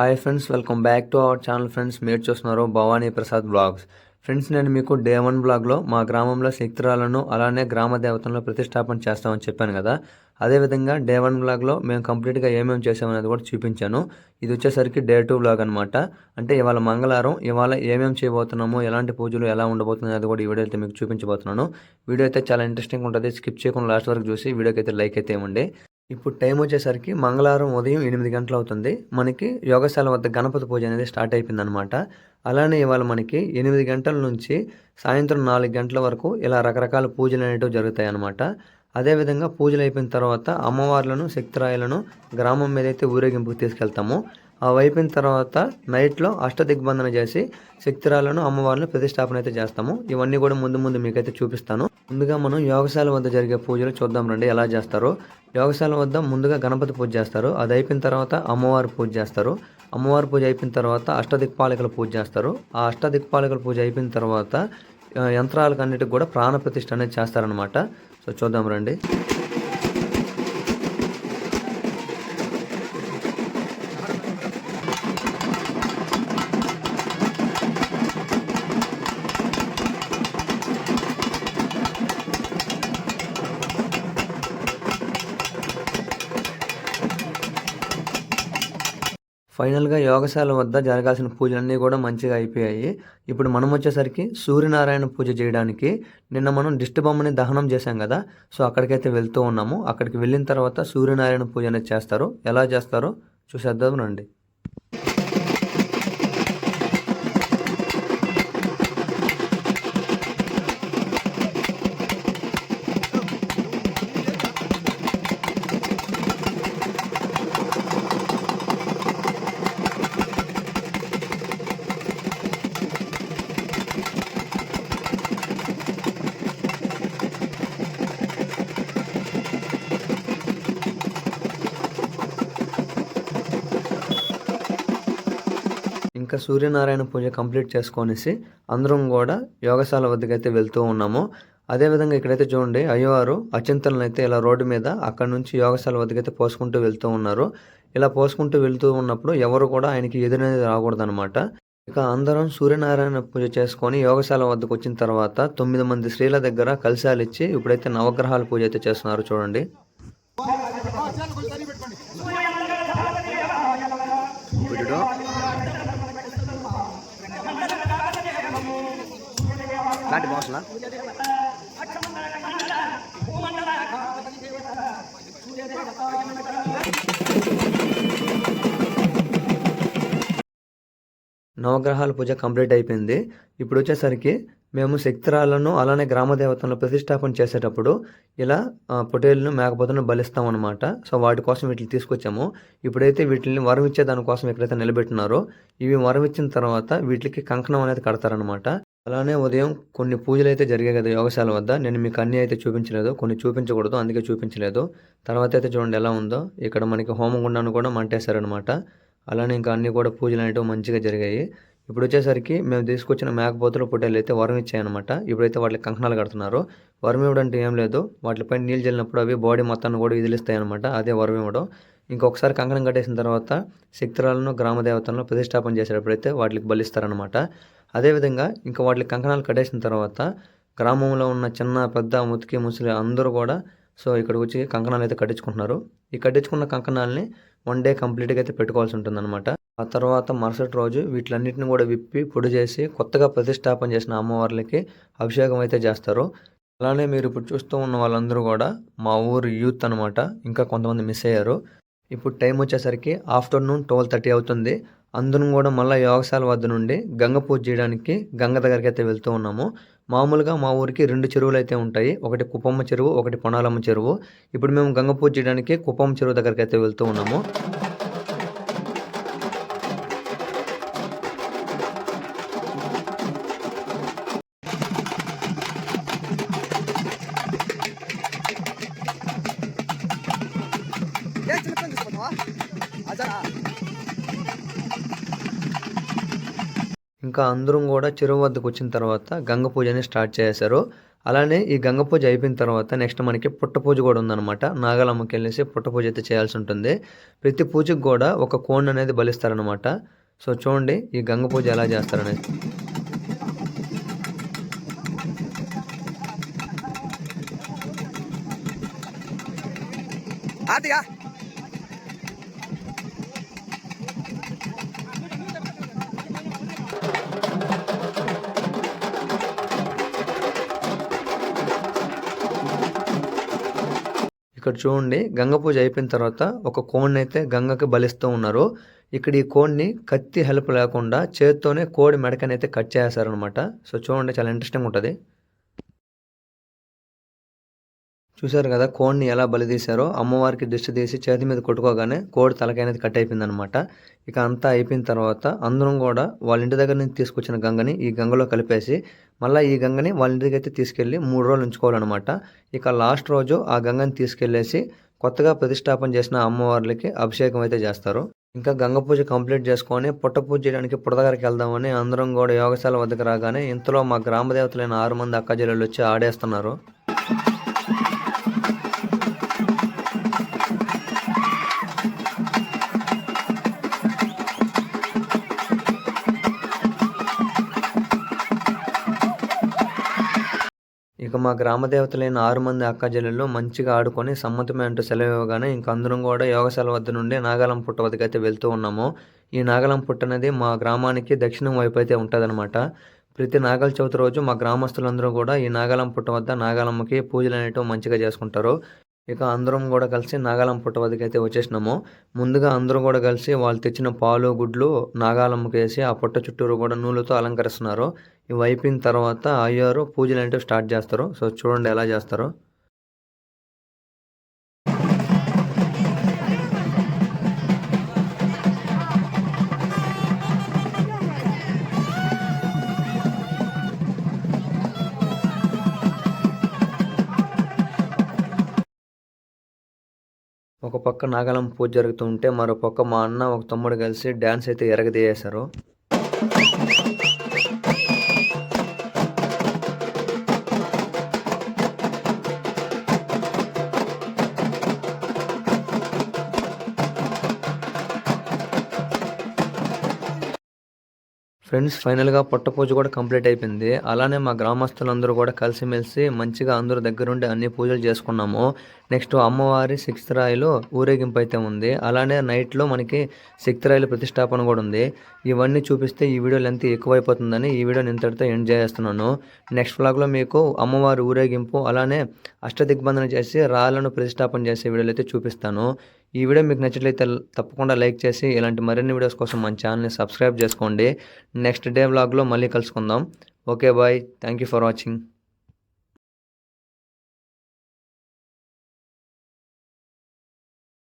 Hi friends welcome back to our channel friends. మీరు చూస్తున్నారు Bhavani Prasad blogs. Friends నేను మీకు డే వన్ బ్లాగ్లో మా గ్రామంలో శక్తిరాలను అలానే గ్రామ దేవతలను ప్రతిష్టాపన చేస్తామని చెప్పాను కదా. అదేవిధంగా డే వన్ బ్లాగ్లో మేము కంప్లీట్గా ఏమేమి చేసామనేది కూడా చూపించాను. ఇది వచ్చేసరికి డే టూ బ్లాగ్ అనమాట అంటే ఇవాళ మంగళవారం ఇవాళ ఏమేమి చేయబోతున్నాము ఎలాంటి పూజలు ఎలా ఉండబోతుంది అది కూడా ఈ వీడియో అయితే మీకు చూపించబోతున్నాను. వీడియో అయితే చాలా ఇంట్రెస్టింగ్ ఉంటుంది. స్కిప్ చేయకుండా లాస్ట్ వరకు చూసి వీడియోకి అయితే లైక్ అయితే ఇవ్వండి. ఇప్పుడు టైం వచ్చేసరికి మంగళవారం ఉదయం ఎనిమిది గంటలు అవుతుంది మనకి యోగశాల వద్ద గణపతి పూజ అనేది స్టార్ట్ అయిపోయింది అనమాట అలానే ఇవాళ మనకి ఎనిమిది గంటల నుంచి సాయంత్రం నాలుగు గంటల వరకు ఇలా రకరకాల పూజలు అనేటివి జరుగుతాయి అనమాట అదేవిధంగా పూజలు అయిపోయిన తర్వాత అమ్మవార్లను శక్తిరాయలను గ్రామం మీద అయితే ఊరేగింపుకి తీసుకెళ్తాము. అవి అయిపోయిన తర్వాత నైట్లో అష్టదిగ్బంధన చేసి శక్తిరాలను అమ్మవారిని ప్రతిష్టాపన అయితే చేస్తాము. ఇవన్నీ కూడా ముందు ముందు మీకైతే చూపిస్తాను. ముందుగా మనం యోగశాల వద్ద జరిగే పూజలు చూద్దాం రండి. ఎలా చేస్తారో. యోగశాల వద్ద ముందుగా గణపతి పూజ చేస్తారు. అది అయిపోయిన తర్వాత అమ్మవారి పూజ చేస్తారు. అమ్మవారి పూజ అయిపోయిన తర్వాత అష్టదిక్పాలకుల పూజ చేస్తారు. ఆ అష్టదిక్పాలకుల పూజ అయిపోయిన తర్వాత యంత్రాలకు అన్నిటికి కూడా ప్రాణ ప్రతిష్ఠ అనేది చేస్తారనమాట సో చూద్దాం రండి. ఫైనల్గా యోగశాల వద్ద జరగాల్సిన పూజలన్నీ కూడా మంచిగా అయిపోయాయి. ఇప్పుడు మనం వచ్చేసరికి సూర్యనారాయణ పూజ చేయడానికి నిన్న మనం దిష్టిబొమ్మని దహనం చేశాం కదా సో అక్కడికైతే వెళ్తూ ఉన్నాము. అక్కడికి వెళ్ళిన తర్వాత సూర్యనారాయణ పూజ అనేది చేస్తారు. ఎలా చేస్తారో చూసేద్దాం రండి. ఇంకా సూర్యనారాయణ పూజ కంప్లీట్ చేసుకొనేసి అందరం కూడా యోగశాల వద్దకు అయితే వెళ్తూ ఉన్నాము. అదేవిధంగా ఇక్కడైతే చూడండి అయ్యవారు అచింతలను అయితే ఇలా రోడ్డు మీద అక్కడ నుంచి యోగశాల వద్దకు అయితే పోసుకుంటూ వెళ్తూ ఉన్నారు. ఇలా పోసుకుంటూ వెళ్తూ ఉన్నప్పుడు ఎవరు కూడా ఆయనకి ఎదురనేది రాకూడదనమాట ఇక అందరం సూర్యనారాయణ పూజ చేసుకొని యోగశాల వద్దకు వచ్చిన తర్వాత తొమ్మిది మంది స్త్రీల దగ్గర కలశాలు ఇచ్చి ఇప్పుడైతే నవగ్రహాల పూజ అయితే చేస్తున్నారు చూడండి. కాటి బాసులా నవగ్రహాల పూజ కంప్లీట్ అయిపోయింది. ఇప్పుడు వచ్చేసరికి మేము శక్తిరాలను అలానే గ్రామదేవతలను ప్రతిష్టాపన చేసేటప్పుడు ఇలా పొటేళ్ళను మేకపోతలను బలిస్తాం అనమాట సో వాటి కోసం వీటిని తీసుకొచ్చాము. ఇప్పుడైతే వీటిని వరం ఇచ్చే దానికోసం ఎక్కడైతే నిలబెట్టినారో ఇవి వరం ఇచ్చిన తర్వాత వీటికి కంకణం అనేది కడతారనమాట అలానే ఉదయం కొన్ని పూజలు అయితే జరిగాయి కదా యోగశాల వద్ద. నేను మీకు అన్నీ అయితే చూపించలేదు. కొన్ని చూపించకూడదు అందుకే చూపించలేదు. తర్వాత అయితే చూడండి ఎలా ఉందో. ఇక్కడ మనకి హోమగుండాన్ని కూడా మంటేశారనమాట అలానే ఇంకా అన్నీ కూడా పూజలు అనేవి మంచిగా జరిగాయి. ఇప్పుడు వచ్చేసరికి మేము తీసుకొచ్చిన మేకపోతులు పొట్టేలు అయితే వరం ఇచ్చాయన్నమాట. ఇప్పుడైతే వాటికి కంకణాలు కడుతున్నారు. వరం ఇవ్వడం అంటే ఏం లేదు. వాటిపై నీళ్ళు చల్లినప్పుడు అవి బాడీ మొత్తాన్ని కూడా విదిలిస్తాయి అనమాట అదే వరం ఇవ్వడం. ఇంకొకసారి కంకణం కట్టేసిన తర్వాత శక్తిరాలను గ్రామ దేవతలను ప్రతిష్టాపన చేసేటప్పుడైతే వాటికి బలిస్తారనమాట అదేవిధంగా ఇంకా వాటికి కంకణాలు కట్టేసిన తర్వాత గ్రామంలో ఉన్న చిన్న పెద్ద ముతికి ముసలి అందరూ కూడా సో ఇక్కడికి వచ్చి కంకణాలు అయితే కట్టించుకుంటున్నారు. ఈ కట్టించుకున్న కంకణాలని వన్ డే కంప్లీట్గా అయితే పెట్టుకోవాల్సి ఉంటుందన్నమాట. ఆ తర్వాత మరుసటి రోజు వీటిలన్నింటిని కూడా విప్పి పొడి చేసి కొత్తగా ప్రతిష్టాపన చేసిన అమ్మవార్లకి అభిషేకం అయితే చేస్తారు. అలానే మీరు ఇప్పుడు చూస్తూ ఉన్న వాళ్ళందరూ కూడా మా ఊరు యూత్ అనమాట ఇంకా కొంతమంది మిస్ అయ్యారు. ఇప్పుడు టైం వచ్చేసరికి ఆఫ్టర్నూన్ ట్వెల్వ్ థర్టీ అవుతుంది. అందరం కూడా మళ్ళీ యోగశాల వద్ద నుండి గంగ పూజ చేయడానికి గంగ దగ్గరికి అయితే వెళ్తూ ఉన్నాము. మామూలుగా మా ఊరికి రెండు చెరువులు అయితే ఉంటాయి. ఒకటి కుప్పమ్మ చెరువు ఒకటి పొనాలమ్మ చెరువు. ఇప్పుడు మేము గంగ పూజ చేయడానికి కుప్పమ్మ చెరువు దగ్గరికి అయితే వెళ్తూ ఉన్నాము. ఇంకా అందరం కూడా చెరువు వద్దకు వచ్చిన తర్వాత గంగ పూజని స్టార్ట్ చేశారు. అలానే ఈ గంగ పూజ అయిపోయిన తర్వాత నెక్స్ట్ మనకి పుట్ట పూజ కూడా ఉందన్నమాట. నాగలమ్మకి వెళ్ళేసి పుట్ట పూజ అయితే చేయాల్సి ఉంటుంది. ప్రతి పూజకి కూడా ఒక కోన్ అనేది బలిస్తారనమాట సో చూడండి ఈ గంగ పూజ ఎలా చేస్తారనేది ఆదిగా. ఇక్కడ చూడండి గంగ పూజ అయిపోయిన తర్వాత ఒక కోడిని అయితే గంగకి బలిస్తూ ఉన్నారు. ఇక్కడ ఈ కోడిని కత్తి హెల్ప్ లేకుండా చేత్తోనే కోడి మెడకని అయితే కట్ చేస్తారనమాట సో చూడండి చాలా ఇంట్రెస్టింగ్ ఉంటుంది. చూశారు కదా కోడిని ఎలా బలి తీశారో అమ్మవారికి దిష్టి తీసి చేతి మీద కొట్టుకోగానే కోడి తలకైనది కట్ అయిపోయింది అనమాట ఇక అంతా అయిపోయిన తర్వాత అందరం కూడా వాళ్ళ ఇంటి దగ్గర నుంచి తీసుకొచ్చిన గంగని ఈ గంగలో కలిపేసి మళ్ళీ ఈ గంగని వాళ్ళ ఇంటికి అయితే తీసుకెళ్ళి మూడు రోజులు ఉంచుకోవాలన్నమాట. ఇక లాస్ట్ రోజు ఆ గంగని తీసుకెళ్ళేసి కొత్తగా ప్రతిష్టాపన చేసిన అమ్మవార్లకి అభిషేకం అయితే చేస్తారు. ఇంకా గంగ పూజ కంప్లీట్ చేసుకొని పుట్ట పూజ చేయడానికి పుట్ట వెళ్దామని అందరం కూడా యోగశాల వద్దకు రాగానే ఇంతలో మా గ్రామ దేవతలైన ఆరు మంది అక్క వచ్చి ఆడేస్తున్నారు. ఇక మా గ్రామ దేవతలైన ఆరు మంది అక్క మంచిగా ఆడుకొని సమ్మతమే అంటూ సెలవు ఇవ్వగానే ఇంక అందరం కూడా యోగశాల వద్ద నుండి నాగాలం పుట్ట వద్దకు అయితే వెళ్తూ ఉన్నాము. ఈ నాగాలం పుట్ట అనేది మా గ్రామానికి దక్షిణం వైపు అయితే ఉంటుందన్నమాట. ప్రతి నాగల చవితి రోజు మా గ్రామస్తులందరూ కూడా ఈ నాగాలం పుట్ట వద్ద నాగాలమ్మకి పూజలు అనేటివి మంచిగా చేసుకుంటారు. ఇక అందరం కూడా కలిసి నాగాలం పుట్ట వద్దకు అయితే వచ్చేసినాము. ముందుగా అందరూ కూడా కలిసి వాళ్ళు తెచ్చిన పాలు గుడ్లు నాగాలమ్మకి వేసి ఆ పుట్ట చుట్టూరు కూడా నూలుతో అలంకరిస్తున్నారు. ఇవి అయిపోయిన తర్వాత అయ్యారు పూజలు అంటే స్టార్ట్ చేస్తారు. సో చూడండి ఎలా చేస్తారో. ఒక పక్క నాగాలం పూజ జరుగుతుంటే మరో పక్క మా అన్న ఒక తమ్ముడు కలిసి డ్యాన్స్ అయితే ఎరగదీయేశారు ఫ్రెండ్స్ ఫైనల్గా పుట్టపూజ కూడా కంప్లీట్ అయిపోయింది. అలానే మా గ్రామస్తులందరూ కూడా కలిసిమెలిసి మంచిగా అందరూ దగ్గరుండి అన్ని పూజలు చేసుకున్నాము. నెక్స్ట్ అమ్మవారి సిక్స్త్ రాయిలో ఊరేగింపు అయితే ఉంది. అలానే నైట్లో మనకి సిక్స్త్ రాయిలో ప్రతిష్టాపన కూడా ఉంది. ఇవన్నీ చూపిస్తే ఈ వీడియో లెంత్ ఎక్కువైపోతుందని ఈ వీడియో ఇంతటితో ఎండ్ చేస్తున్నాను. నెక్స్ట్ వ్లాగ్లో మీకు అమ్మవారి ఊరేగింపు అలానే అష్టదిగ్బంధన చేసి రాళ్ళను ప్రతిష్టాపన చేసే వీడియోలు అయితే చూపిస్తాను. ఈ వీడియో మీకు నచ్చినట్లయితే తప్పకుండా లైక్ చేసి ఇలాంటి మరిన్ని వీడియోస్ కోసం మన ఛానల్ని సబ్స్క్రైబ్ చేసుకోండి. నెక్స్ట్ డే వ్లాగ్లో మళ్ళీ కలుసుకుందాం. Okay bye thank you for watching